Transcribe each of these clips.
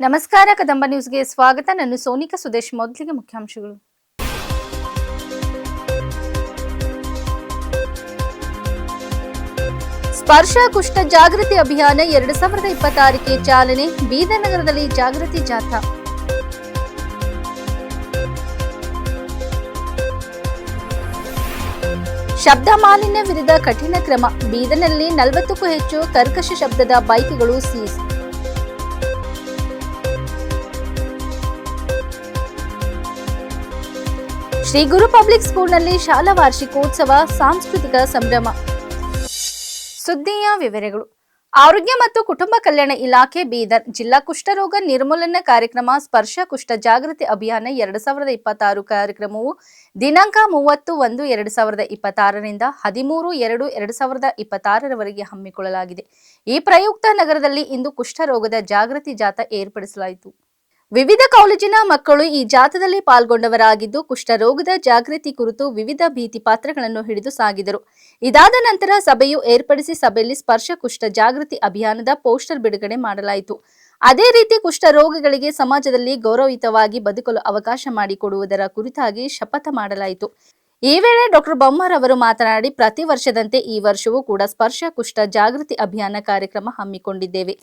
ನಮಸ್ಕಾರ, ಕದಂಬ ನ್ಯೂಸ್ಗೆ ಸ್ವಾಗತ. ನಾನು ಸೋನಿಕಾ ಸುದೇಶ್. ಮೊದಲಿಗೆ ಮುಖ್ಯಾಂಶಗಳು. ಸ್ಪರ್ಶ ಕುಷ್ಠ ಜಾಗೃತಿ ಅಭಿಯಾನ ಎರಡು ಸಾವಿರದ ಇಪ್ಪತ್ತಾರಕ್ಕೆ ಚಾಲನೆ. ಬೀದರ್ನಗರದಲ್ಲಿ ಜಾಗೃತಿ ಜಾಥಾ. ಶಬ್ದ ಮಾಲಿನ್ಯ ವಿರುದ್ಧ ಕಠಿಣ ಕ್ರಮ. ಬೀದರ್ನಲ್ಲಿ ನಲವತ್ತಕ್ಕೂ ಹೆಚ್ಚು ಕರ್ಕಶ ಶಬ್ದದ ಬೈಕ್ಗಳು ಸೀಸ್ ಶ್ರೀ ಗುರು ಪಬ್ಲಿಕ್ ಸ್ಕೂಲ್ನಲ್ಲಿ ಶಾಲಾ ವಾರ್ಷಿಕೋತ್ಸವ ಸಾಂಸ್ಕೃತಿಕ ಸಂಭ್ರಮ. ಸುದ್ದಿಯ ವಿವರಗಳು. ಆರೋಗ್ಯ ಮತ್ತು ಕುಟುಂಬ ಕಲ್ಯಾಣ ಇಲಾಖೆ ಬೀದರ್ ಜಿಲ್ಲಾ ಕುಷ್ಠರೋಗ ನಿರ್ಮೂಲನಾ ಕಾರ್ಯಕ್ರಮ ಸ್ಪರ್ಶ ಕುಷ್ಠ ಜಾಗೃತಿ ಅಭಿಯಾನ ಎರಡು ಸಾವಿರದ ಇಪ್ಪತ್ತಾರು ಕಾರ್ಯಕ್ರಮವು ದಿನಾಂಕ ಮೂವತ್ತು ಒಂದು ಎರಡು ಸಾವಿರದ ಇಪ್ಪತ್ತಾರರಿಂದ ಹದಿಮೂರು ಎರಡು ಎರಡು ಸಾವಿರದ ಇಪ್ಪತ್ತಾರರವರೆಗೆ ಹಮ್ಮಿಕೊಳ್ಳಲಾಗಿದೆ. ಈ ಪ್ರಯುಕ್ತ ನಗರದಲ್ಲಿ ಇಂದು ಕುಷ್ಠರೋಗದ ಜಾಗೃತಿ ಜಾಥಾ ಏರ್ಪಡಿಸಲಾಯಿತು. ವಿವಿಧ ಕಾಲೇಜಿನ ಮಕ್ಕಳು ಈ ಜಾಥಾದಲ್ಲಿ ಪಾಲ್ಗೊಂಡವರಾಗಿದ್ದು ಕುಷ್ಠರೋಗದ ಜಾಗೃತಿ ಕುರಿತು ವಿವಿಧ ಭೀತಿ ಪಾತ್ರಗಳನ್ನು ಹಿಡಿದು ಸಾಗಿದರು. ಇದಾದ ನಂತರ ಸಭೆಯು ಏರ್ಪಡಿಸಿ ಸಭೆಯಲ್ಲಿ ಸ್ಪರ್ಶ ಕುಷ್ಠ ಜಾಗೃತಿ ಅಭಿಯಾನದ ಪೋಸ್ಟರ್ ಬಿಡುಗಡೆ ಮಾಡಲಾಯಿತು. ಅದೇ ರೀತಿ ಕುಷ್ಠ ರೋಗಿಗಳಿಗೆ ಸಮಾಜದಲ್ಲಿ ಗೌರವಯುತವಾಗಿ ಬದುಕಲು ಅವಕಾಶ ಮಾಡಿಕೊಡುವುದರ ಕುರಿತಾಗಿ ಶಪಥ ಮಾಡಲಾಯಿತು. ಈ ವೇಳೆ ಡಾಕ್ಟರ್ ಬೊಮ್ಮಾರ್ ಅವರು ಮಾತನಾಡಿ, ಪ್ರತಿ ವರ್ಷದಂತೆ ಈ ವರ್ಷವೂ ಕೂಡ ಸ್ಪರ್ಶ ಕುಷ್ಠ ಜಾಗೃತಿ ಅಭಿಯಾನ ಕಾರ್ಯಕ್ರಮ ಹಮ್ಮಿಕೊಂಡಿದ್ದೇವೆ.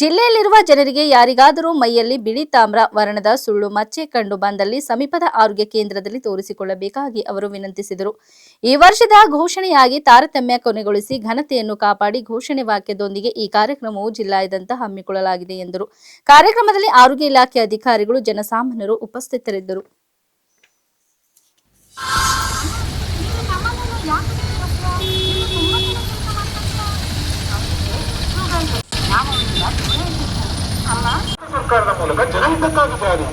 ಜಿಲ್ಲೆಯಲ್ಲಿರುವ ಜನರಿಗೆ ಯಾರಿಗಾದರೂ ಮೈಯಲ್ಲಿ ಬಿಳಿ ತಾಮ್ರ, ವರ್ಣದ ಸುಳ್ಳು, ಮಚ್ಚೆ ಕಂಡು ಬಂದಲ್ಲಿ ಸಮೀಪದ ಆರೋಗ್ಯ ಕೇಂದ್ರದಲ್ಲಿ ತೋರಿಸಿಕೊಳ್ಳಬೇಕಾಗಿ ಅವರು ವಿನಂತಿಸಿದರು. ಈ ವರ್ಷದ ಘೋಷಣೆಯಾಗಿ ತಾರತಮ್ಯ ಕೊನೆಗೊಳಿಸಿ ಘನತೆಯನ್ನು ಕಾಪಾಡಿ ಘೋಷಣೆ ವಾಕ್ಯದೊಂದಿಗೆ ಈ ಕಾರ್ಯಕ್ರಮವು ಜಿಲ್ಲಾದ್ಯಂತ ಹಮ್ಮಿಕೊಳ್ಳಲಾಗಿದೆ ಎಂದರು. ಕಾರ್ಯಕ್ರಮದಲ್ಲಿ ಆರೋಗ್ಯ ಇಲಾಖೆ ಅಧಿಕಾರಿಗಳು, ಜನಸಾಮಾನ್ಯರು ಉಪಸ್ಥಿತರಿದ್ದರು. ಸರ್ಕಾರದ ಮೂಲಕ ಜನಹಿತಕ್ಕಾಗಿ ಜಾರಿ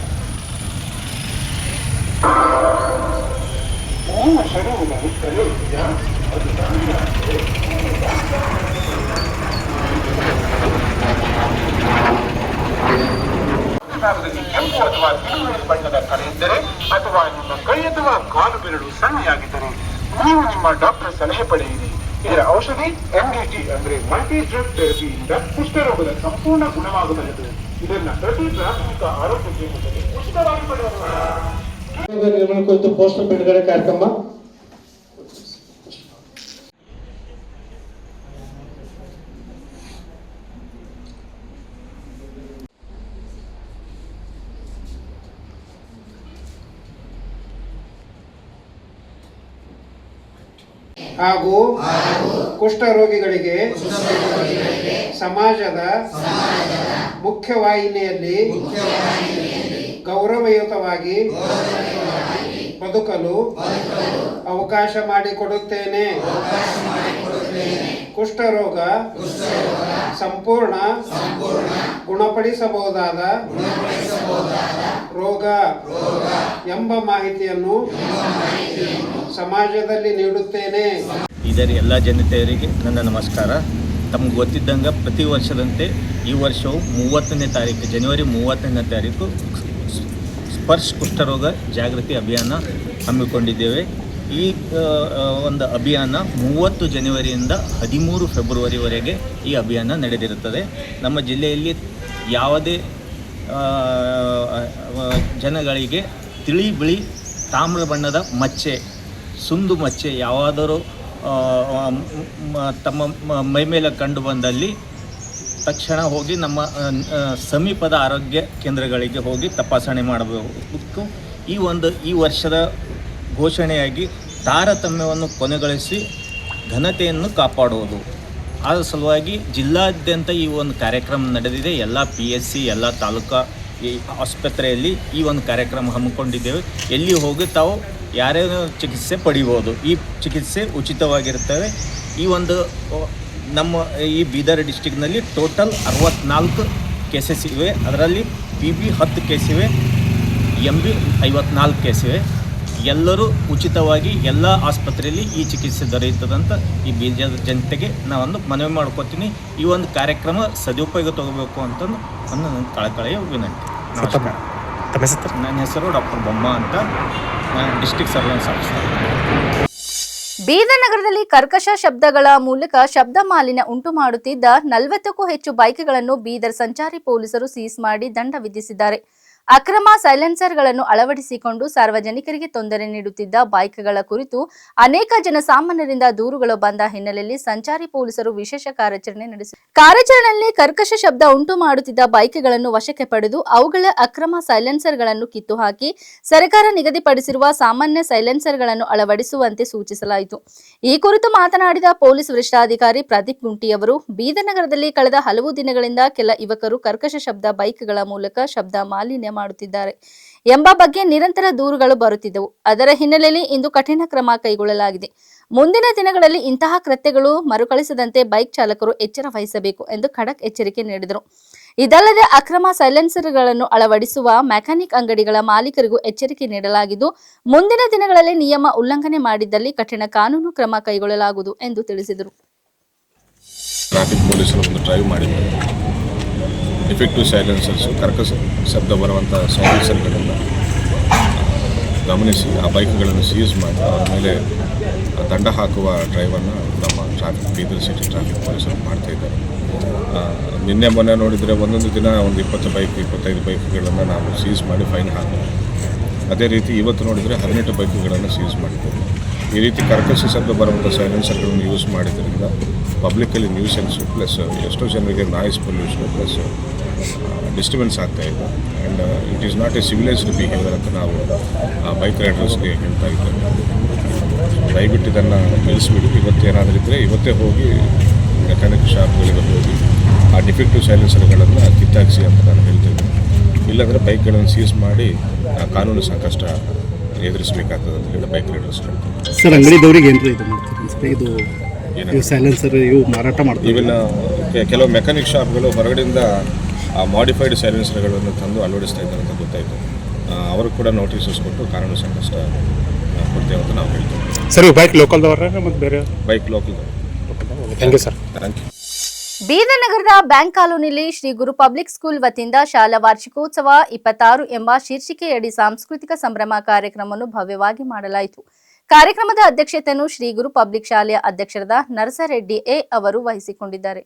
ನಿಮ್ಮ? ಅದು ಭಾಗದಲ್ಲಿ ಕೆಂಪು ಅಥವಾ ಬಣ್ಣದ ಕಲೆ ಇದ್ದರೆ ಅಥವಾ ನಿಮ್ಮ ಕೈ ಅಥವಾ ಕಾಲು ಬೆರಳು ಸಣ್ಣಯಾಗಿದ್ದರೆ ನೀವು ನಿಮ್ಮ ಡಾಕ್ಟರ್ ಸಲಹೆ ಪಡೆಯಿರಿ. ಇದರ ಔಷಧಿ ಎಂಡಿಟಿ ಅಂದ್ರೆ ಮಲ್ಟಿ ಡ್ರಗ್ ಥೆರಪಿಯಿಂದ ಕುಷ್ಠರೋಗದ ಸಂಪೂರ್ಣ ಗುಣವಾಗಬಹುದು. ಇದನ್ನ ಪ್ರತಿ ಪ್ರಾಥಮಿಕ ಆರೋಗ್ಯ ಕೇಂದ್ರದಲ್ಲಿ ಉಚಿತವಾಗಿ ಪಡೆಯಬಹುದು. ಪೋಸ್ಟರ್ ಬಿಡುಗಡೆ ಕಾರ್ಯಕ್ರಮ ಹಾಗೂ ಕುಷ್ಠರೋಗಿಗಳಿಗೆ ಸಮಾಜದ ಮುಖ್ಯವಾಹಿನಿಯಲ್ಲಿ ಗೌರವಯುತವಾಗಿ ಬದುಕಲು ಅವಕಾಶ ಮಾಡಿಕೊಡುತ್ತೇನೆ. ಕುಷ್ಠರೋಗ ಸಂಪೂರ್ಣ ಗುಣಪಡಿಸಬಹುದಾದ ರೋಗ ಎಂಬ ಮಾಹಿತಿಯನ್ನು ಸಮಾಜದಲ್ಲಿ ನೀಡುತ್ತೇನೆ. ಇದರ ಎಲ್ಲ ಜನತೆಯರಿಗೆ ನನ್ನ ನಮಸ್ಕಾರ. ತಮ್ಗೆ ಗೊತ್ತಿದ್ದಂಗೆ ಪ್ರತಿ ವರ್ಷದಂತೆ ಈ ವರ್ಷವು ಮೂವತ್ತನೇ ತಾರೀಕು ಜನವರಿ ಮೂವತ್ತನೇ ತಾರೀಕು ಸ್ಪರ್ಶ ಕುಷ್ಠರೋಗ ಜಾಗೃತಿ ಅಭಿಯಾನ ಹಮ್ಮಿಕೊಂಡಿದ್ದೇವೆ. ಈ ಒಂದು ಅಭಿಯಾನ ಮೂವತ್ತು ಜನವರಿಯಿಂದ ಹದಿಮೂರು ಫೆಬ್ರವರಿವರೆಗೆ ಈ ಅಭಿಯಾನ ನಡೆದಿರುತ್ತದೆ. ನಮ್ಮ ಜಿಲ್ಲೆಯಲ್ಲಿ ಯಾವುದೇ ಜನಗಳಿಗೆ ತಿಳಿ ಬಿಳಿ ತಾಮ್ರ ಬಣ್ಣದ ಮಚ್ಚೆ, ಸುಂದು ಮಚ್ಚೆ ಯಾವಾದರೂ ತಮ್ಮ ಮೈಮೇಲೆ ಕಂಡು ಬಂದಲ್ಲಿ ತಕ್ಷಣ ಹೋಗಿ ನಮ್ಮ ಸಮೀಪದ ಆರೋಗ್ಯ ಕೇಂದ್ರಗಳಿಗೆ ಹೋಗಿ ತಪಾಸಣೆ ಮಾಡಬೇಕು. ಈ ಒಂದು, ಈ ವರ್ಷದ ಘೋಷಣೆಯಾಗಿ ತಾರತಮ್ಯವನ್ನು ಕೊನೆಗೊಳಿಸಿ ಘನತೆಯನ್ನು ಕಾಪಾಡುವುದು. ಆದ ಸಲುವಾಗಿ ಜಿಲ್ಲಾದ್ಯಂತ ಈ ಒಂದು ಕಾರ್ಯಕ್ರಮ ನಡೆದಿದೆ. ಎಲ್ಲ ಪಿ ಎಸ್ ಸಿ ಎಲ್ಲ ತಾಲೂಕಾ ಈ ಆಸ್ಪತ್ರೆಯಲ್ಲಿ ಈ ಒಂದು ಕಾರ್ಯಕ್ರಮ ಹಮ್ಮಿಕೊಂಡಿದ್ದೇವೆ. ಎಲ್ಲಿ ಹೋಗಿ ತಾವು ಯಾರ್ಯಾರು ಚಿಕಿತ್ಸೆ ಪಡಿಬೋದು. ಈ ಚಿಕಿತ್ಸೆ ಉಚಿತವಾಗಿರ್ತವೆ ಈ ಒಂದು ನಮ್ಮ ಈ ಬೀದರ್ ಡಿಸ್ಟಿಕ್ನಲ್ಲಿ ಟೋಟಲ್ ಅರವತ್ನಾಲ್ಕು ಕೇಸಸ್ ಇವೆ. ಅದರಲ್ಲಿ ಪಿ ಬಿ ಹತ್ತು ಕೇಸ್ ಇವೆ. ಎಂ ಬಿ ಐವತ್ನಾಲ್ಕು ಕೇಸ್ ಇವೆ. ಎಲ್ಲರೂ ಉಚಿತವಾಗಿ ಎಲ್ಲ ಆಸ್ಪತ್ರೆಯಲ್ಲಿ ಈ ಚಿಕಿತ್ಸೆ ದೊರೆಯುತ್ತದಂತ ಈ ಬೀಜದ ಜನತೆಗೆ ನಾವೊಂದು ಮನವಿ ಮಾಡ್ಕೊತೀನಿ. ಈ ಒಂದು ಕಾರ್ಯಕ್ರಮ ಸದುಪಯೋಗ ತಗೋಬೇಕು ಅಂತಂದು ಒಂದು ನನ್ನ ಕಳಕಳೆಯ ವಿನಂತಿ. ನಮಸ್ಕಾರ. ನನ್ನ ಹೆಸರು ಡಾಕ್ಟರ್ ಬೊಮ್ಮ ಅಂತ ನಾನು ಡಿಸ್ಟಿಕ್ ಸರ್ವೆನ್ಸ್ ಆಫೀಸರ್. ಬೀದರ್ ನಗರದಲ್ಲಿ ಕರ್ಕಶ ಶಬ್ದಗಳ ಮೂಲಕ ಶಬ್ದ ಮಾಲಿನ್ಯ ಉಂಟು ಮಾಡುತ್ತಿದ್ದ ನಲವತ್ತಕ್ಕೂ ಹೆಚ್ಚು ಬೈಕ್ಗಳನ್ನು ಬೀದರ್ ಸಂಚಾರಿ ಪೊಲೀಸರು ಸೀಸ್ ಮಾಡಿ ದಂಡ ವಿಧಿಸಿದ್ದಾರೆ. ಅಕ್ರಮ ಸೈಲೆನ್ಸರ್ಗಳನ್ನು ಅಳವಡಿಸಿಕೊಂಡು ಸಾರ್ವಜನಿಕರಿಗೆ ತೊಂದರೆ ನೀಡುತ್ತಿದ್ದ ಬೈಕ್ಗಳ ಕುರಿತು ಅನೇಕ ಜನಸಾಮಾನ್ಯರಿಂದ ದೂರುಗಳು ಬಂದ ಹಿನ್ನೆಲೆಯಲ್ಲಿ ಸಂಚಾರಿ ಪೊಲೀಸರು ವಿಶೇಷ ಕಾರ್ಯಾಚರಣೆ ನಡೆಸಿ ಕಾರ್ಯಾಚರಣೆಯಲ್ಲಿ ಕರ್ಕಶ ಶಬ್ದ ಉಂಟು ಮಾಡುತ್ತಿದ್ದ ಬೈಕ್ಗಳನ್ನು ವಶಕ್ಕೆ ಪಡೆದು ಅವುಗಳ ಅಕ್ರಮ ಸೈಲೆನ್ಸರ್ಗಳನ್ನು ಕಿತ್ತು ಹಾಕಿ ಸರ್ಕಾರ ನಿಗದಿಪಡಿಸಿರುವ ಸಾಮಾನ್ಯ ಸೈಲೆನ್ಸರ್ಗಳನ್ನು ಅಳವಡಿಸುವಂತೆ ಸೂಚಿಸಲಾಯಿತು. ಈ ಕುರಿತು ಮಾತನಾಡಿದ ಪೊಲೀಸ್ ವರಿಷ್ಠಾಧಿಕಾರಿ ಪ್ರದೀಪ್ ಗುಂಟಿ ಅವರು, ಬೀದರ್ ನಗರದಲ್ಲಿ ಕಳೆದ ಹಲವು ದಿನಗಳಿಂದ ಕೆಲ ಯುವಕರು ಕರ್ಕಶ ಶಬ್ದ ಬೈಕ್ಗಳ ಮೂಲಕ ಶಬ್ದ ಮಾಲಿನ್ಯ ಮಾಡುತ್ತಿದ್ದಾರೆ ಎಂಬ ಬಗ್ಗೆ ನಿರಂತರ ದೂರುಗಳು ಬರುತ್ತಿದ್ದವು. ಅದರ ಹಿನ್ನೆಲೆಯಲ್ಲಿ ಇಂದು ಕಠಿಣ ಕ್ರಮ ಕೈಗೊಳ್ಳಲಾಗಿದೆ. ಮುಂದಿನ ದಿನಗಳಲ್ಲಿ ಇಂತಹ ಕೃತ್ಯಗಳು ಮರುಕಳಿಸದಂತೆ ಬೈಕ್ ಚಾಲಕರು ಎಚ್ಚರ ವಹಿಸಬೇಕು ಎಂದು ಖಡಕ್ ಎಚ್ಚರಿಕೆ ನೀಡಿದರು. ಇದಲ್ಲದೆ ಅಕ್ರಮ ಸೈಲೆನ್ಸರ್ಗಳನ್ನು ಅಳವಡಿಸುವ ಮೆಕ್ಯಾನಿಕ್ ಅಂಗಡಿಗಳ ಮಾಲೀಕರಿಗೂ ಎಚ್ಚರಿಕೆ ನೀಡಲಾಗಿದ್ದು, ಮುಂದಿನ ದಿನಗಳಲ್ಲಿ ನಿಯಮ ಉಲ್ಲಂಘನೆ ಮಾಡಿದ್ದಲ್ಲಿ ಕಠಿಣ ಕಾನೂನು ಕ್ರಮ ಕೈಗೊಳ್ಳಲಾಗುವುದು ಎಂದು ತಿಳಿಸಿದರು. ಎಫೆಕ್ಟಿವ್ ಸೈಲೆನ್ಸರ್ಸು ಕರ್ಕಶ ಶಬ್ದ ಬರುವಂಥ ಸೈಲೆನ್ಸರ್ಗಳನ್ನು ಗಮನಿಸಿ, ಆ ಬೈಕ್ಗಳನ್ನು ಸೀಸ್ ಮಾಡಿ, ಅವರ ಮೇಲೆ ದಂಡ ಹಾಕುವ ಡ್ರೈವರ್ನ ನಮ್ಮ ಟ್ರಾಫಿಕ್ ಬೀದರ್ ಸಿಟಿ ಟ್ರಾಫಿಕ್ ಪೊಲೀಸರು ಮಾಡ್ತಾ ಇದ್ದಾರೆ. ನಿನ್ನೆ ಮೊನ್ನೆ ನೋಡಿದರೆ ಒಂದೊಂದು ದಿನ ಒಂದು ಇಪ್ಪತ್ತು ಬೈಕ್ ಇಪ್ಪತ್ತೈದು ಬೈಕ್ಗಳನ್ನು ನಾವು ಸೀಸ್ ಮಾಡಿ ಫೈನ್ ಹಾಕಿದ್ವಿ. ಅದೇ ರೀತಿ ಇವತ್ತು ನೋಡಿದರೆ ಹದಿನೆಂಟು ಬೈಕ್ಗಳನ್ನು ಸೀಸ್ ಮಾಡಿದ್ದೇವೆ ಈ ರೀತಿ ಕರ್ಕಸಿ ಶಬ್ದ ಬರುವಂಥ ಸೈಲೆನ್ಸರ್ಗಳನ್ನು ಯೂಸ್ ಮಾಡಿದ್ರಿಂದ ಪಬ್ಲಿಕ್ಕಲ್ಲಿ ನ್ಯೂಸೆನ್ಸು ಪ್ಲಸ್ ಎಷ್ಟೋ ಜನರಿಗೆ ನಾಯ್ಸ್ ಪೊಲ್ಯೂಷನ್ ಪ್ಲಸ್ ಡಿಸ್ಟರ್ಬೆನ್ಸ್ ಆಗ್ತಾ ಇದೆ. And it is not a civilized behaviour ಅಂತ ನಾವು ಬೈಕ್ ರೈಡರ್ಸ್ಗೆ ಹೇಳ್ತಾ ಇದ್ದೇವೆ. ದಯವಿಟ್ಟು ಇದನ್ನು ನಿಲ್ಲಿಸ್ಬಿಡಿ. ಇವತ್ತೇನಾದರೂ ಇದ್ದರೆ ಇವತ್ತೇ ಹೋಗಿ ಮೆಕ್ಯಾನಿಕ್ ಶಾಪ್ಗಳಿಗೆ ಹೋಗಿ ಆ ಡಿಫೆಕ್ಟಿವ್ ಸೈಲೆನ್ಸರ್ಗಳನ್ನು ಕಿತ್ತಾಕ್ಸಿ ಅಂತ ನಾನು ಹೇಳ್ತೇನೆ. ಇಲ್ಲಾಂದರೆ ಬೈಕ್ಗಳನ್ನು ಸೀಸ್ ಮಾಡಿ ಆ, ಕಾನೂನು ಸಂಕಷ್ಟ ಎದುರಿಸಬೇಕಾಗ್ತದೆ ಅಂತ ಹೇಳಿ ಬೈಕ್ ರೈಡರ್ಸ್ ಸರ್ ಅಂಗಡಿದವ್ರಿಗೆ ಏನ್ರಿ ಇದು ಮಾಡ್ತೀರಿ? ಇದು ಇವು ಸೈಲೆನ್ಸರ್ ಇವು ಮಾರಾಟ ಮಾಡ್ತೀವಿ ಇವೆಲ್ಲ ಕೆಲವು ಮೆಕ್ಯಾನಿಕ್ ಶಾಪ್ಗಳು ಹೊರಗಡೆಯಿಂದ ಆ ಮಾಡಿಫೈಡ್ ಸೈಲೆನ್ಸರ್ಗಳನ್ನು ತಂದು ಅಳವಡಿಸ್ತಾ ಇದ್ದಾರೆ ಅಂತ ಗೊತ್ತಾಯಿತು. ಅವರು ಕೂಡ ನೋಟಿಸಸ್ ಕೊಟ್ಟು ಕಾನೂನು ಸಂಕಷ್ಟ ಕೊಡ್ತೇವೆ ಅಂತ ನಾವು ಹೇಳ್ತೀವಿ. ಸರ್ ಬೈಕ್ ಲೋಕಲ್ದವ್ರ ಮತ್ತು ಬೇರೆ? Bike local thank you sir thank you Bidar ನಗರದ ಬ್ಯಾಂಕ್ ಕಾಲೋನಿಯಲ್ಲಿ ಶ್ರೀ ಗುರು ಪಬ್ಲಿಕ್ ಸ್ಕೂಲ್ ವತಿಯಿಂದ ಶಾಲಾ ವಾರ್ಷಿಕೋತ್ಸವ ಇಪ್ಪತ್ತಾರು ಎಂಬ ಶೀರ್ಷಿಕೆಯಡಿ ಸಾಂಸ್ಕೃತಿಕ ಸಂಭ್ರಮ ಕಾರ್ಯಕ್ರಮವನ್ನು ಭವ್ಯವಾಗಿ ಮಾಡಲಾಯಿತು. ಕಾರ್ಯಕ್ರಮದ ಅಧ್ಯಕ್ಷತೆಯನ್ನು ಶ್ರೀ ಗುರು ಪಬ್ಲಿಕ್ ಶಾಲೆಯ ಅಧ್ಯಕ್ಷರಾದ ನರಸರೆಡ್ಡಿ ಎ ಅವರು ವಹಿಸಿಕೊಂಡಿದ್ದಾರೆ.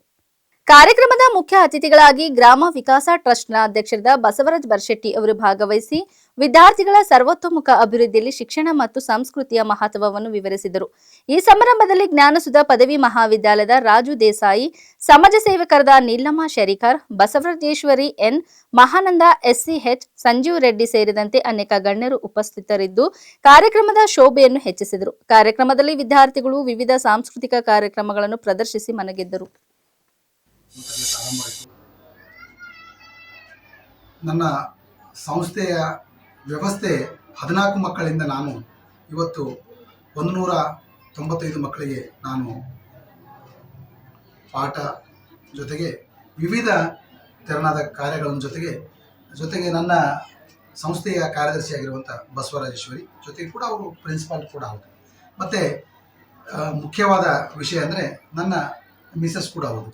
ಕಾರ್ಯಕ್ರಮದ ಮುಖ್ಯ ಅತಿಥಿಗಳಾಗಿ ಗ್ರಾಮ ವಿಕಾಸ ಟ್ರಸ್ಟ್ನ ಅಧ್ಯಕ್ಷರಾದ ಬಸವರಾಜ್ ಬರ್ಶೆಟ್ಟಿ ಅವರು ಭಾಗವಹಿಸಿ ವಿದ್ಯಾರ್ಥಿಗಳ ಸರ್ವತೋಮುಖ ಅಭಿವೃದ್ಧಿಯಲ್ಲಿ ಶಿಕ್ಷಣ ಮತ್ತು ಸಂಸ್ಕೃತಿಯ ಮಹತ್ವವನ್ನು ವಿವರಿಸಿದರು. ಈ ಸಮಾರಂಭದಲ್ಲಿ ಜ್ಞಾನಸುಧ ಪದವಿ ಮಹಾವಿದ್ಯಾಲಯದ ರಾಜು ದೇಸಾಯಿ, ಸಮಾಜ ಸೇವಕರಾದ ನೀಲಮ್ಮ ಶರೀಕರ್, ಬಸವರಾಜೇಶ್ವರಿ ಎನ್. ಮಹಾನಂದ, ಎಸ್ಸಿಎಚ್, ಸಂಜೀವ್ ರೆಡ್ಡಿ ಸೇರಿದಂತೆ ಅನೇಕ ಗಣ್ಯರು ಉಪಸ್ಥಿತರಿದ್ದು, ಕಾರ್ಯಕ್ರಮದ ಶೋಭೆಯನ್ನು ಹೆಚ್ಚಿಸಿದರು. ಕಾರ್ಯಕ್ರಮದಲ್ಲಿ ವಿದ್ಯಾರ್ಥಿಗಳು ವಿವಿಧ ಸಾಂಸ್ಕೃತಿಕ ಕಾರ್ಯಕ್ರಮಗಳನ್ನು ಪ್ರದರ್ಶಿಸಿ ಮನಗೆದ್ದರು. ನನ್ನ ಸಂಸ್ಥೆಯ ವ್ಯವಸ್ಥೆ ಹದಿನಾಲ್ಕು ಮಕ್ಕಳಿಂದ ನಾನು ಇವತ್ತು ಒಂದು ನೂರ ತೊಂಬತ್ತೈದು ಮಕ್ಕಳಿಗೆ ನಾನು ಪಾಠ ಜೊತೆಗೆ ವಿವಿಧ ತೆರನಾದ ಕಾರ್ಯಗಳ ಜೊತೆಗೆ ಜೊತೆಗೆ ನನ್ನ ಸಂಸ್ಥೆಯ ಕಾರ್ಯದರ್ಶಿಯಾಗಿರುವಂಥ ಬಸವರಾಜೇಶ್ವರಿ ಜೊತೆಗೆ ಕೂಡ ಅವರು ಪ್ರಿನ್ಸಿಪಾಲ್ ಕೂಡ ಹೌದು. ಮತ್ತು ಮುಖ್ಯವಾದ ವಿಷಯ ಅಂದರೆ ನನ್ನ ಮಿಸಸ್ ಕೂಡ ಹೌದು.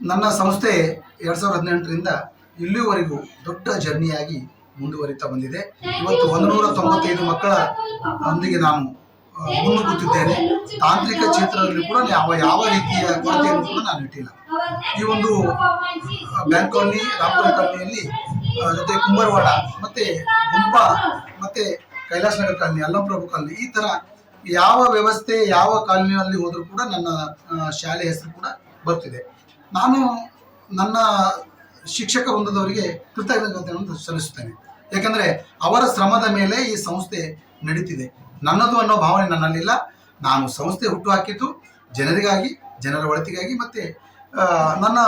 ನನ್ನ ಸಂಸ್ಥೆ ಎರಡು ಸಾವಿರದ ಹದಿನೆಂಟರಿಂದ ಇಲ್ಲಿವರೆಗೂ ದೊಡ್ಡ ಜರ್ನಿಯಾಗಿ ಮುಂದುವರಿತಾ ಬಂದಿದೆ. ಇವತ್ತು ಒಂದು ನೂರ ತೊಂಬತ್ತೈದು ಮಕ್ಕಳ ಒಂದಿಗೆ ನಾನು ಮುನ್ನುಗ್ಗುತ್ತಿದ್ದೇನೆ ತಾಂತ್ರಿಕ ಕ್ಷೇತ್ರದಲ್ಲಿ ಕೂಡ ಯಾವ ಯಾವ ರೀತಿಯ ಕೊರತೆಯನ್ನು ಕೂಡ ನಾನು ಇಟ್ಟಿಲ್ಲ. ಈ ಒಂದು ಬ್ಯಾಂಕ್ ಕಾಲನಿ ರಾಮಪುರ ಜೊತೆ ಕುಂಬರವಾಡ, ಮತ್ತೆ ಗುಂಪ, ಮತ್ತೆ ಕೈಲಾಸ ನಗರ ಕಾಲನಿ, ಅಲ್ಲಂಪ್ರಭು ಕಾಲನಿ, ಈ ತರ ಯಾವ ವ್ಯವಸ್ಥೆ, ಯಾವ ಕಾಲನಿಯಲ್ಲಿ ಹೋದರೂ ಕೂಡ ನನ್ನ ಶಾಲೆ ಹೆಸರು ಕೂಡ ಬರ್ತಿದೆ. ನಾನು ನನ್ನ ಶಿಕ್ಷಕ ವೃಂದದವರಿಗೆ ಕೃತಜ್ಞತೆಯನ್ನು ಸಲ್ಲಿಸುತ್ತೇನೆ. ಯಾಕಂದ್ರೆ ಅವರ ಶ್ರಮದ ಮೇಲೆ ಈ ಸಂಸ್ಥೆ ನಡೀತಿದೆ. ನನ್ನದು ಅನ್ನೋ ಭಾವನೆ ನನ್ನಲ್ಲಿಲ್ಲ. ನಾನು ಸಂಸ್ಥೆ ಹುಟ್ಟು ಹಾಕಿದ್ದು ಜನರಿಗಾಗಿ, ಜನರ ಒಳಿತಿಗಾಗಿ ಮತ್ತೆ ನನ್ನ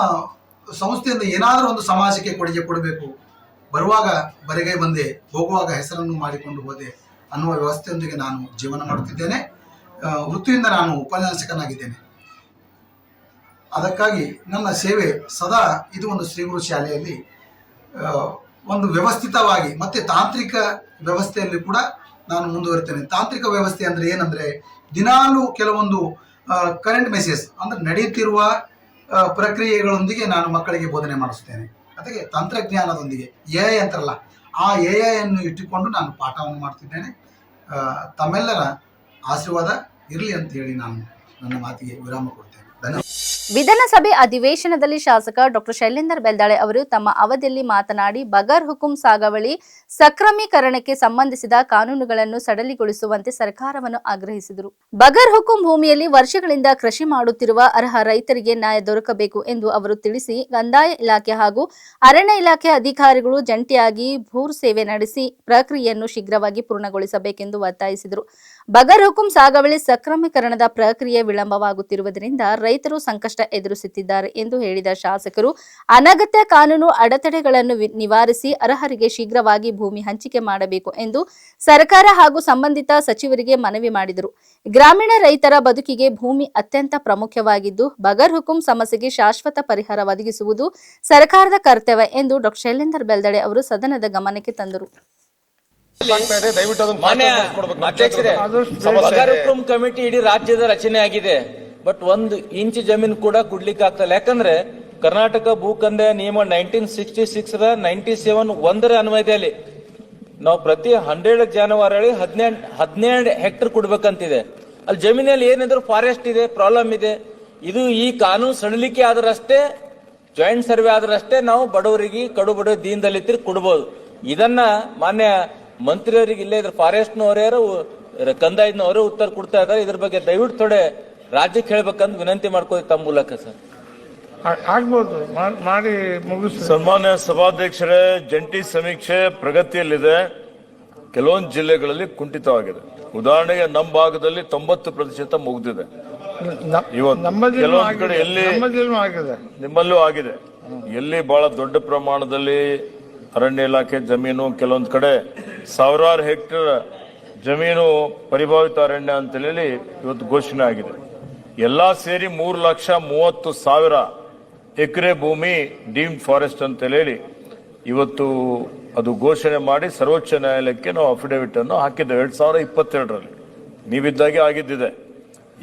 ಸಂಸ್ಥೆಯಿಂದ ಏನಾದರೂ ಒಂದು ಸಮಾಜಕ್ಕೆ ಕೊಡುಗೆ ಕೊಡಬೇಕು. ಬರುವಾಗ ಬರಿಗೈ ಬಂದೆ, ಹೋಗುವಾಗ ಹೆಸರನ್ನು ಮಾಡಿಕೊಂಡು ಹೋದೆ ಅನ್ನುವ ವ್ಯವಸ್ಥೆಯೊಂದಿಗೆ ನಾನು ಜೀವನ ಮಾಡುತ್ತಿದ್ದೇನೆ. ವೃತ್ತಿಯಿಂದ ನಾನು ಉಪನ್ಯಾಸಕನಾಗಿದ್ದೇನೆ. ಅದಕ್ಕಾಗಿ ನನ್ನ ಸೇವೆ ಸದಾ ಇದು ಒಂದು ಶ್ರೀಗುರು ಶಾಲೆಯಲ್ಲಿ ಒಂದು ವ್ಯವಸ್ಥಿತವಾಗಿ ಮತ್ತೆ ತಾಂತ್ರಿಕ ವ್ಯವಸ್ಥೆಯಲ್ಲಿ ಕೂಡ ನಾನು ಮುಂದುವರಿತೇನೆ. ತಾಂತ್ರಿಕ ವ್ಯವಸ್ಥೆ ಅಂದರೆ ಏನಂದ್ರೆ ದಿನಾಲೂ ಕೆಲವೊಂದು ಕರೆಂಟ್ ಮೆಸೇಜ್ ಅಂದ್ರೆ ನಡೆಯುತ್ತಿರುವ ಪ್ರಕ್ರಿಯೆಗಳೊಂದಿಗೆ ನಾನು ಮಕ್ಕಳಿಗೆ ಬೋಧನೆ ಮಾಡಿಸ್ತೇನೆ. ಅದಕ್ಕೆ ತಂತ್ರಜ್ಞಾನದೊಂದಿಗೆ ಎ ಐ ಅಂತಾರಲ್ಲ, ಆ ಎ ಅನ್ನು ಇಟ್ಟುಕೊಂಡು ನಾನು ಪಾಠವನ್ನು ಮಾಡ್ತಿದ್ದೇನೆ. ತಮ್ಮೆಲ್ಲರ ಆಶೀರ್ವಾದ ಇರಲಿ ಅಂತ ಹೇಳಿ ನಾನು ನನ್ನ ಮಾತಿಗೆ ವಿರಾಮ ಕೊಡ್ತೇನೆ. ವಿಧಾನಸಭೆ ಅಧಿವೇಶನದಲ್ಲಿ ಶಾಸಕ ಡಾಕ್ಟರ್ ಶೈಲೇಂದರ್ ಬೆಲ್ದಾಳೆ ಅವರು ತಮ್ಮ ಅವಧಿಯಲ್ಲಿ ಮಾತನಾಡಿ ಬಗರ್ ಹುಕುಂ ಸಾಗಾವಳಿ ಸಕ್ರಮೀಕರಣಕ್ಕೆ ಸಂಬಂಧಿಸಿದ ಕಾನೂನುಗಳನ್ನು ಸಡಲಿಗೊಳಿಸುವಂತೆ ಸರ್ಕಾರವನ್ನು ಆಗ್ರಹಿಸಿದರು. ಬಗರ್ ಹುಕುಂ ಭೂಮಿಯಲ್ಲಿ ವರ್ಷಗಳಿಂದ ಕೃಷಿ ಮಾಡುತ್ತಿರುವ ಅರ್ಹ ರೈತರಿಗೆ ನ್ಯಾಯ ದೊರಕಬೇಕು ಎಂದು ಅವರು ತಿಳಿಸಿ, ಕಂದಾಯ ಇಲಾಖೆ ಹಾಗೂ ಅರಣ್ಯ ಇಲಾಖೆ ಅಧಿಕಾರಿಗಳು ಜಂಟಿಯಾಗಿ ಭೂರ್ ಸೇವೆ ನಡೆಸಿ ಪ್ರಕ್ರಿಯೆಯನ್ನು ಶೀಘ್ರವಾಗಿ ಪೂರ್ಣಗೊಳಿಸಬೇಕೆಂದು ಒತ್ತಾಯಿಸಿದರು. ಬಗರ್ ಹುಕುಂ ಸಾಗವಳಿ ಸಕ್ರಮೀಕರಣದ ಪ್ರಕ್ರಿಯೆ ವಿಳಂಬವಾಗುತ್ತಿರುವುದರಿಂದ ರೈತರು ಸಂಕಷ್ಟ ಎದುರಿಸುತ್ತಿದ್ದಾರೆ ಎಂದು ಹೇಳಿದ ಶಾಸಕರು, ಅನಗತ್ಯ ಕಾನೂನು ಅಡೆತಡೆಗಳನ್ನು ನಿವಾರಿಸಿ ಅರ್ಹರಿಗೆ ಶೀಘ್ರವಾಗಿ ಭೂಮಿ ಹಂಚಿಕೆ ಮಾಡಬೇಕು ಎಂದು ಸರ್ಕಾರ ಹಾಗೂ ಸಂಬಂಧಿತ ಸಚಿವರಿಗೆ ಮನವಿ ಮಾಡಿದರು. ಗ್ರಾಮೀಣ ರೈತರ ಬದುಕಿಗೆ ಭೂಮಿ ಅತ್ಯಂತ ಪ್ರಮುಖವಾಗಿದ್ದು ಬಗರ್ ಹುಕುಂ ಸಮಸ್ಯೆಗೆ ಶಾಶ್ವತ ಪರಿಹಾರ ಒದಗಿಸುವುದು ಸರ್ಕಾರದ ಕರ್ತವ್ಯ ಎಂದು ಡಾಕ್ಟರ್ ಶೈಲೇಂದರ್ ಬೆಲ್ದಡೆ ಅವರು ಸದನದ ಗಮನಕ್ಕೆ ತಂದರು. ಕಮಿಟಿ ಇಡೀ ರಾಜ್ಯದ ರಚನೆ ಆಗಿದೆ. ಬಟ್ ಒಂದು ಇಂಚ್ ಜಮೀನು ಕೂಡ ಕೊಡ್ಲಿಕ್ಕೆ ಆಗ್ತಲ್ಲ ಯಾಕಂದ್ರೆ ಕರ್ನಾಟಕ ಭೂ ಕಂದಾಯ ನಿಯಮ nineteen sixty six ninety seven ಒಂದರ ಅನ್ವಯದಲ್ಲಿ ನಾವು ಪ್ರತಿ ಹಂಡ್ರೆಡ್ ಜಾನುವಾರು ಹದಿನೆಂಟು ಹದಿನೇಳು ಹೆಕ್ಟರ್ ಕೊಡ್ಬೇಕಂತಿದೆ. ಅಲ್ಲಿ ಜಮೀನಲ್ಲಿ ಏನಿದ್ರು ಫಾರೆಸ್ಟ್ ಇದೆ ಪ್ರಾಬ್ಲಮ್ ಇದೆ. ಇದು ಈ ಕಾನೂನು ಸಡಿಲಿಕೆ ಆದ್ರಷ್ಟೇ ಜಾಯಿಂಟ್ ಸರ್ವೆ ಆದ್ರಷ್ಟೇ ನಾವು ಬಡವರಿಗೆ ಕಡು ಬಡ ದೀನದಲ್ಲಿದ್ದರೆ ಕೊಡ್ಬೋದು. ಇದನ್ನ ಮಾನ್ಯ ಮಂತ್ರಿಯವರಿಗೆ ಇಲ್ಲೇ ಇದ್ರ ಫಾರೆಸ್ಟ್ನವರೇ ಕಂದಾಯ್ದವರೇ ಉತ್ತರ ಕೊಡ್ತಾ ಇದ್ದಾರೆ. ಇದ್ರ ಬಗ್ಗೆ ದಯವಿಟ್ಟು ಥೋಡೆ ರಾಜ್ಯಕ್ಕೆ ಹೇಳ್ಬೇಕಂತ ವಿನಂತಿ ಮಾಡ್ಕೋದು ತಮ್ಮ ಮೂಲಕ ಸರ್. ಆಗ್ಬೋದು. ಮಾಡಿ ಮುಗಿಸ್ ಸನ್ಮಾನ್ಯ ಸಭಾಧ್ಯಕ್ಷರೇ ಜಂಟಿ ಸಮೀಕ್ಷೆ ಪ್ರಗತಿಯಲ್ಲಿದೆ. ಕೆಲವೊಂದು ಜಿಲ್ಲೆಗಳಲ್ಲಿ ಕುಂಠಿತವಾಗಿದೆ. ಉದಾಹರಣೆಗೆ ನಮ್ಮ ಭಾಗದಲ್ಲಿ ತೊಂಬತ್ತು ಪ್ರತಿಶತ ಮುಗಿದಿದೆ. ಕೆಲವೊಂದು ಕಡೆ ಎಲ್ಲಿ ನಿಮ್ಮಲ್ಲೂ ಆಗಿದೆ. ಎಲ್ಲಿ ಬಹಳ ದೊಡ್ಡ ಪ್ರಮಾಣದಲ್ಲಿ ಅರಣ್ಯ ಇಲಾಖೆ ಜಮೀನು ಕೆಲವೊಂದು ಕಡೆ ಸಾವಿರಾರು ಹೆಕ್ಟೇರ್ ಜಮೀನು ಪರಿಭಾವಿತ ಅರಣ್ಯ ಅಂತ ಹೇಳಿ ಇವತ್ತು ಘೋಷಣೆ ಆಗಿದೆ. ಎಲ್ಲಾ ಸೇರಿ ಮೂರು ಲಕ್ಷ ಮೂವತ್ತು ಸಾವಿರ ಎಕರೆ ಭೂಮಿ ಡೀಮ್ಡ್ ಫಾರೆಸ್ಟ್ ಅಂತ ಹೇಳಿ, ಇವತ್ತು ಅದು ಘೋಷಣೆ ಮಾಡಿ ಸರ್ವೋಚ್ಚ ನ್ಯಾಯಾಲಯಕ್ಕೆ ನಾವು ಅಫಿಡವಿಟ್ ಅನ್ನು ಹಾಕಿದ್ದೇವೆ. ಎರಡ್ ಸಾವಿರದ ಇಪ್ಪತ್ತೆರಡರಲ್ಲಿ. ನೀವಿದ್ದಾಗೆ ಆಗಿದ್ದಿದೆ.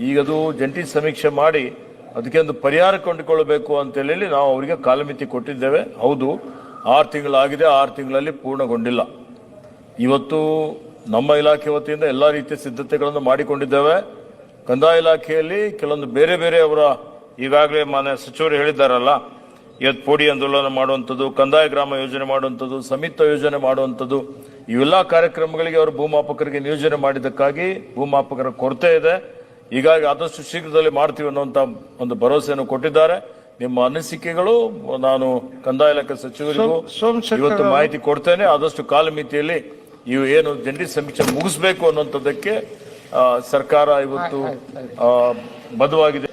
ಈಗ ಅದು ಜಂಟಿ ಸಮೀಕ್ಷೆ ಮಾಡಿ ಅದಕ್ಕೆ ಒಂದು ಪರಿಹಾರ ಕಂಡುಕೊಳ್ಳಬೇಕು ಅಂತ ಹೇಳಿ ನಾವು ಅವರಿಗೆ ಕಾಲಮಿತಿ ಕೊಟ್ಟಿದ್ದೇವೆ. ಹೌದು, ಆರು ತಿಂಗಳಾಗಿದೆ, ಆರು ತಿಂಗಳಲ್ಲಿ ಪೂರ್ಣಗೊಂಡಿಲ್ಲ. ಇವತ್ತು ನಮ್ಮ ಇಲಾಖೆ ವತಿಯಿಂದ ಎಲ್ಲ ರೀತಿಯ ಸಿದ್ಧತೆಗಳನ್ನು ಮಾಡಿಕೊಂಡಿದ್ದೇವೆ. ಕಂದಾಯ ಇಲಾಖೆಯಲ್ಲಿ ಕೆಲವೊಂದು ಬೇರೆ ಬೇರೆ ಅವರ ಈಗಾಗಲೇ ಮಾನ್ಯ ಸಚಿವರು ಹೇಳಿದ್ದಾರಲ್ಲ ಇವತ್ತು ಪೋಡಿ ಆಂದೋಲನ ಮಾಡುವಂಥದ್ದು ಕಂದಾಯ ಗ್ರಾಮ ಯೋಜನೆ ಮಾಡುವಂಥದ್ದು ಸಂಯುಕ್ತ ಯೋಜನೆ ಮಾಡುವಂಥದ್ದು ಇವೆಲ್ಲ ಕಾರ್ಯಕ್ರಮಗಳಿಗೆ ಅವರು ಭೂಮಾಪಕರಿಗೆ ನಿಯೋಜನೆ ಮಾಡಿದ್ದಕ್ಕಾಗಿ ಭೂಮಾಪಕರ ಕೊರತೆ ಇದೆ. ಹೀಗಾಗಿ ಆದಷ್ಟು ಶೀಘ್ರದಲ್ಲಿ ಮಾಡ್ತೀವಿ ಅನ್ನುವಂಥ ಒಂದು ಭರವಸೆಯನ್ನು ಕೊಟ್ಟಿದ್ದಾರೆ. ನಿಮ್ಮ ಅನಿಸಿಕೆಗಳು ನಾನು ಕಂದಾಯ ಇಲಾಖೆ ಸಚಿವರಿಗೂ ಇವತ್ತು ಮಾಹಿತಿ ಕೊಡ್ತೇನೆ. ಆದಷ್ಟು ಕಾಲಮಿತಿಯಲ್ಲಿ ಇವು ಏನು ಜಂಟಿ ಸಮೀಕ್ಷೆ ಮುಗಿಸ್ಬೇಕು ಅನ್ನುವಂಥದ್ದಕ್ಕೆ ಸರ್ಕಾರ ಇವತ್ತು ಬದುವಾಗಿದೆ ಬದ್ಧವಾಗಿದೆ.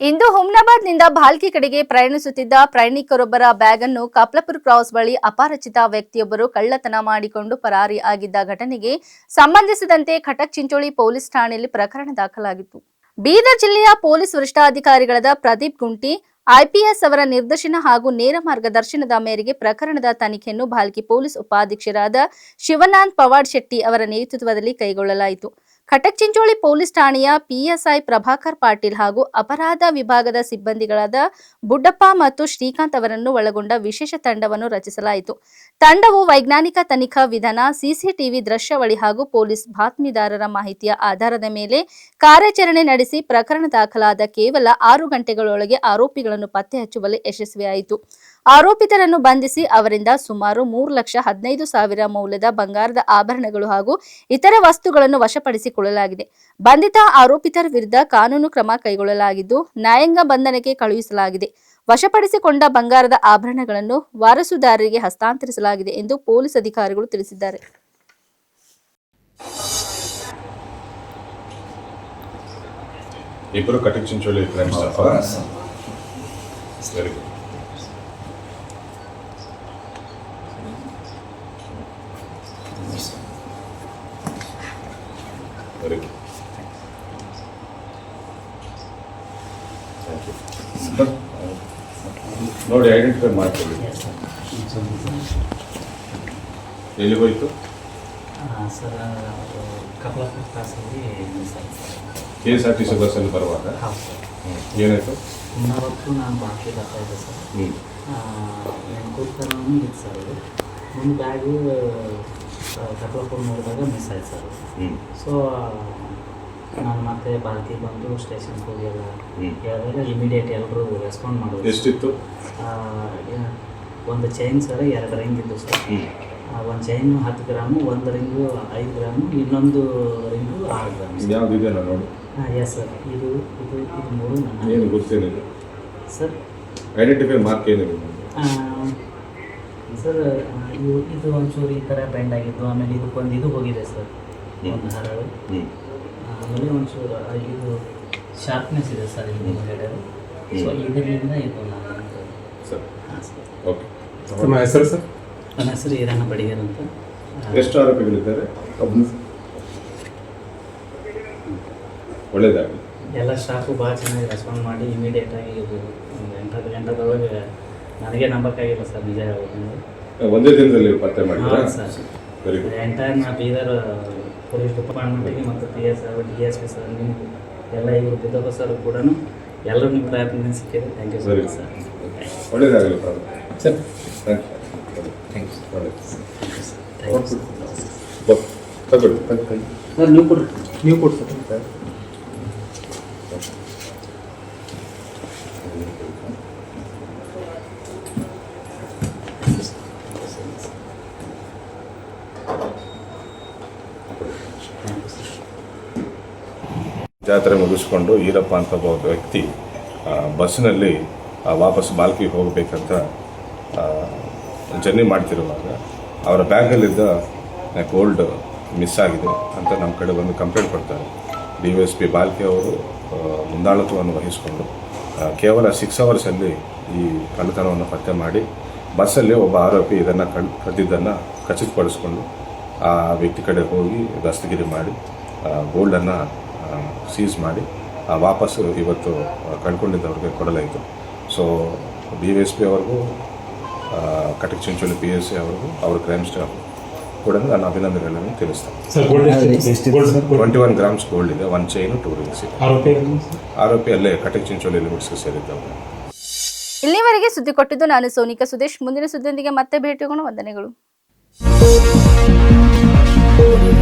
ಇಂದು ಹುಮ್ನಾಬಾದ್ನಿಂದ ಭಾಲ್ಕಿ ಕಡೆಗೆ ಪ್ರಯಾಣಿಸುತ್ತಿದ್ದ ಪ್ರಯಾಣಿಕರೊಬ್ಬರ ಬ್ಯಾಗ್ ಅನ್ನು ಕಪ್ಲಪುರ್ ಕ್ರಾಸ್ ಬಳಿ ಅಪಾರಚಿತ ವ್ಯಕ್ತಿಯೊಬ್ಬರು ಕಳ್ಳತನ ಮಾಡಿಕೊಂಡು ಪರಾರಿ ಆಗಿದ್ದ ಘಟನೆಗೆ ಸಂಬಂಧಿಸಿದಂತೆ ಖಟಕ್ ಚಿಂಚೋಳಿ ಪೊಲೀಸ್ ಠಾಣೆಯಲ್ಲಿ ಪ್ರಕರಣ ದಾಖಲಾಗಿತ್ತು. ಬೀದರ್ ಜಿಲ್ಲೆಯ ಪೊಲೀಸ್ ವರಿಷ್ಠಾಧಿಕಾರಿಗಳಾದ ಪ್ರದೀಪ್ ಗುಂಟಿ ಐಪಿಎಸ್ ಅವರ ನಿರ್ದೇಶನ ಹಾಗೂ ನೇರ ಮಾರ್ಗದರ್ಶನದ ಮೇರೆಗೆ ಪ್ರಕರಣದ ತನಿಖೆಯನ್ನು ಭಾಲ್ಕಿ ಪೊಲೀಸ್ ಉಪಾಧ್ಯಕ್ಷರಾದ ಶಿವನಾಥ್ ಪವಾಡ್ ಶೆಟ್ಟಿ ಅವರ ನೇತೃತ್ವದಲ್ಲಿ ಕೈಗೊಳ್ಳಲಾಯಿತು. ಖಟಕ್ ಚಿಂಚೋಳಿ ಪೊಲೀಸ್ ಠಾಣೆಯ ಪಿಎಸ್ಐ ಪ್ರಭಾಕರ್ ಪಾಟೀಲ್ ಹಾಗೂ ಅಪರಾಧ ವಿಭಾಗದ ಸಿಬ್ಬಂದಿಗಳಾದ ಬುಡ್ಡಪ್ಪ ಮತ್ತು ಶ್ರೀಕಾಂತ್ ಅವರನ್ನು ಒಳಗೊಂಡ ವಿಶೇಷ ತಂಡವನ್ನು ರಚಿಸಲಾಯಿತು. ತಂಡವು ವೈಜ್ಞಾನಿಕ ತನಿಖಾ ವಿಧಾನ ಸಿಸಿಟಿವಿ ದೃಶ್ಯಾವಳಿ ಹಾಗೂ ಪೊಲೀಸ್ ಬಾತ್ಮೀದಾರರ ಮಾಹಿತಿಯ ಆಧಾರದ ಮೇಲೆ ಕಾರ್ಯಾಚರಣೆ ನಡೆಸಿ ಪ್ರಕರಣ ದಾಖಲಾದ ಕೇವಲ ಆರು ಗಂಟೆಗಳೊಳಗೆ ಆರೋಪಿಗಳನ್ನು ಪತ್ತೆ ಹಚ್ಚುವಲ್ಲಿ ಯಶಸ್ವಿಯಾಯಿತು. ಆರೋಪಿತರನ್ನು ಬಂಧಿಸಿ ಅವರಿಂದ ಸುಮಾರು ಮೂರು ಲಕ್ಷ ಹದಿನೈದು ಸಾವಿರ ಮೌಲ್ಯದ ಬಂಗಾರದ ಆಭರಣಗಳು ಹಾಗೂ ಇತರ ವಸ್ತುಗಳನ್ನು ವಶಪಡಿಸಿಕೊಳ್ಳಲಾಗಿದೆ. ಬಂಧಿತ ಆರೋಪಿತರ ವಿರುದ್ಧ ಕಾನೂನು ಕ್ರಮ ಕೈಗೊಳ್ಳಲಾಗಿದ್ದು ನ್ಯಾಯಾಂಗ ಬಂಧನಕ್ಕೆ ಕಳುಹಿಸಲಾಗಿದೆ. ವಶಪಡಿಸಿಕೊಂಡ ಬಂಗಾರದ ಆಭರಣಗಳನ್ನು ವಾರಸುದಾರರಿಗೆ ಹಸ್ತಾಂತರಿಸಲಾಗಿದೆ ಎಂದು ಪೊಲೀಸ್ ಅಧಿಕಾರಿಗಳು ತಿಳಿಸಿದ್ದಾರೆ. ಇಬ್ಬರು Katak Chincholi crime staff very good very good thank you ನೋಡಿ ಐಡೆಂಟಿಫೈ ಮಾಡ್ತೀವಿ ಎಲ್ಲಿ ಹೋಯ್ತು? ಸರ್ ಕಮಲಾಪುರ ಕ್ಲಾಸಲ್ಲಿ ಮಿಸ್ ಆಯ್ತು sir K S R T C ಬಸ್ಸಲ್ಲಿ ಬರುವಾಗ? ಹೌದು ಸರ್. ಏನಾಯಿತು? ನಾನು ಬಾಕಿ ಬರ್ತಾ ಇದ್ದೆ ಸರ್. ಕೂತ್ಕೊಂಡು ಇತ್ತು ಸರ್ ಅದು. ಒಂದು ಬ್ಯಾಗು ನೋಡಿದಾಗ ಮಿಸ್ ಆಯ್ತು ಸರ್ ಸೊ ನಾನು ಮತ್ತೆ ಬಾಲ್ಕಿ ಬಂದು ಸ್ಟೇಷನ್ಗೆ ಹೋಗಿ ಎಲ್ಲ ಹೇಳಿದಾಗ ಇಮಿಡಿಯೇಟ್ ಎಲ್ಲರೂ ರೆಸ್ಪಾಂಡ್ ಮಾಡೋದು. ಎಷ್ಟಿತ್ತು? ಒಂದು ಚೈನ್ ಸರ್ ಎರಡು ರಿಂಗ್ ಇದ್ದು ಸರ್ ಒಂದು ಚೈನು ಹತ್ತು ಗ್ರಾಮು ಒಂದು ರಿಂಗು ಐದು ಗ್ರಾಮು ಇನ್ನೊಂದು ರಿಂಗು ಆರು ಗ್ರಾಮ್ ನೋಡಿ. ಹಾಂ ಎಸ್ ಸರ್ ಇದು ಇದು ಇದು ಮೂರು ನನ್ನ. ಏನು ಸರ್ ಐಡೆಂಟಿಫೈ ಮಾರ್ಕ್ ಏನಿದೆ ಸರ್ ಇದು ಇದು ಒಂಚೂರು ಈ ಥರ ಬೆಂಡ್ ಆಗಿದ್ದು ಆಮೇಲೆ ಇದಕ್ಕೊಂದು ಇದು ಹೋಗಿದೆ ಸರ್ ಒಂದು ಹರಳು. ಆಮೇಲೆ ಒಂಚೂರು ಇದು ಶಾರ್ಪ್ನೆಸ್ ಇದೆ ಸರ್ ಇಲ್ಲಿ ಮುಂದ್ಗಡೆ ಸೊ ಇದರಿಂದ ಇದು ನಾನು ಸರ್. ಹಾಂ ಸರ್. ಓಕೆ. ನಿಮ್ಮ ಹೆಸರು ಸರ್? ನನ್ನ ಹೆಸರು ಈರಣ್ಣ ಬಡಿಗೇರ್ ಅಂತ. ಎಷ್ಟು ಆರೋಪಿಗಳಿದ್ದಾರೆ? ಒಳ್ಳೇದಾಗಲಿ ಎಲ್ಲ ಸ್ಟಾಫು ಭಾಳ ಚೆನ್ನಾಗಿ ರೆಸ್ಪಾಂಡ್ ಮಾಡಿ ಇಮಿಡಿಯೇಟಾಗಿ ಇದು ಒಂದು ಎಂಟತ್ತು ಗಂಟೆದೊಳಗೆ ನನಗೆ ನಂಬಕ್ಕಾಗಿಲ್ಲ ಸರ್ ನಿಜ ಹೇಳ್ಬೇಕಂದ್ರೆ ಒಂದೇ ದಿನದಲ್ಲಿ ಪತ್ತೆ ಮಾಡಿ ಸರ್. ವೆರಿ ಗುಡ್ ಎಂಟೈರ್ ನಾ ಬೀದರ್ ಪೊಲೀಸ್ ಡಿಪಾರ್ಟ್ಮೆಂಟಿಗೆ ಮತ್ತು P S R D S P sir ನಿಮ್ಗೆ ಎಲ್ಲ ಇವರು ಬಿದ್ದಪ್ಪ ಸರ್ ಕೂಡ ಎಲ್ಲರೂ ನಿಮ್ಮ ಪ್ರಯತ್ನ ಸಿಕ್ಕಿದೆ ಥ್ಯಾಂಕ್ ಯು ಸರ್. ಸರ್ ಒಳ್ಳೆಯದಾಗಲಿ ಸರ್ ಥ್ಯಾಂಕ್ ಯು ತಗೊಳ್ಳಿ. ಸರ್ ನೀವು ಕೊಡ್ರಿ. ನೀವು ಕೊಡಿ ಸರ್. ಜಾತ್ರೆ ಮುಗಿಸ್ಕೊಂಡು ಈರಪ್ಪ ಅಂತ ಒಬ್ಬ ವ್ಯಕ್ತಿ ಬಸ್ನಲ್ಲಿ ಬಸ್ಸಿನಲ್ಲಿ ವಾಪಸ್ ಬಾಲ್ಕಿಗೆ ಹೋಗಬೇಕಂತ ಜರ್ನಿ ಮಾಡ್ತಿರುವಾಗ ಅವರ ಬ್ಯಾಗಲ್ಲಿದ್ದ ಗೋಲ್ಡ್ ಮಿಸ್ ಆಗಿದೆ ಅಂತ ನಮ್ಮ ಕಡೆ ಬಂದು ಕಂಪ್ಲೇಂಟ್ ಕೊಡ್ತಾರೆ. D V S P Balki ಅವರು ಮುಂದಾಳತ್ವವನ್ನು ವಹಿಸಿಕೊಂಡು ಕೇವಲ ಸಿಕ್ಸ್ ಅವರ್ಸಲ್ಲಿ ಈ ಕಳ್ಳತನವನ್ನು ಪತ್ತೆ ಮಾಡಿ, ಬಸ್ಸಲ್ಲಿ ಒಬ್ಬ ಆರೋಪಿ ಇದನ್ನು ಕಳ್ ಕದ್ದಿದ್ದನ್ನು ಖಚಿತಪಡಿಸ್ಕೊಂಡು ಆ ವ್ಯಕ್ತಿ ಕಡೆ ಹೋಗಿ ದಸ್ತಗಿರಿ ಮಾಡಿ ಗೋಲ್ಡನ್ನು ಸೀಸ್ ಮಾಡಿ ವಾಪಸ್ ವಾಪಸ್ಸು ಇವತ್ತು ಕಳ್ಕೊಂಡಿದ್ದವ್ರಿಗೆ ಕೊಡಲಾಯಿತು. So D V S P ಅವ್ರಿಗೂ Katak Chincholi P S C ಅವ್ರಿಗೂ ಅವ್ರ ಕ್ರೈಮ್ ಸ್ಟಾಫ್ ಕೂಡ ನಾನು ಅಭಿನಂದನೆಗಳನ್ನು ತಿಳಿಸ್ತೇನೆ ಟ್ವೆಂಟಿ ಒನ್ ಗ್ರಾಮ್ಸ್ ಗೋಲ್ಡ್ ಇದೆ ಒನ್ ಚೈನು ಟೂ ರಿಂಗ್ಸ್ ಇದೆ. ಆರೋಪಿ ಆರೋಪಿ ಅಲ್ಲೇ ಕಟಕ್ ಚಿಂಚೋಳಿ ಲಿಮಿಟ್ಸ್ಗೆ ಸೇರಿದ್ದವರು. ಇಲ್ಲಿವರೆಗೆ ಸುದ್ದಿ ಕೊಟ್ಟಿದ್ದು ನಾನು ಸೋನಿಕಾ ಸುದೇಶ್. ಮುಂದಿನ ಸುದ್ದಿಯೊಂದಿಗೆ ಮತ್ತೆ ಭೇಟಿಯಾಗೋಣ. ವಂದನೆಗಳು. 我遇。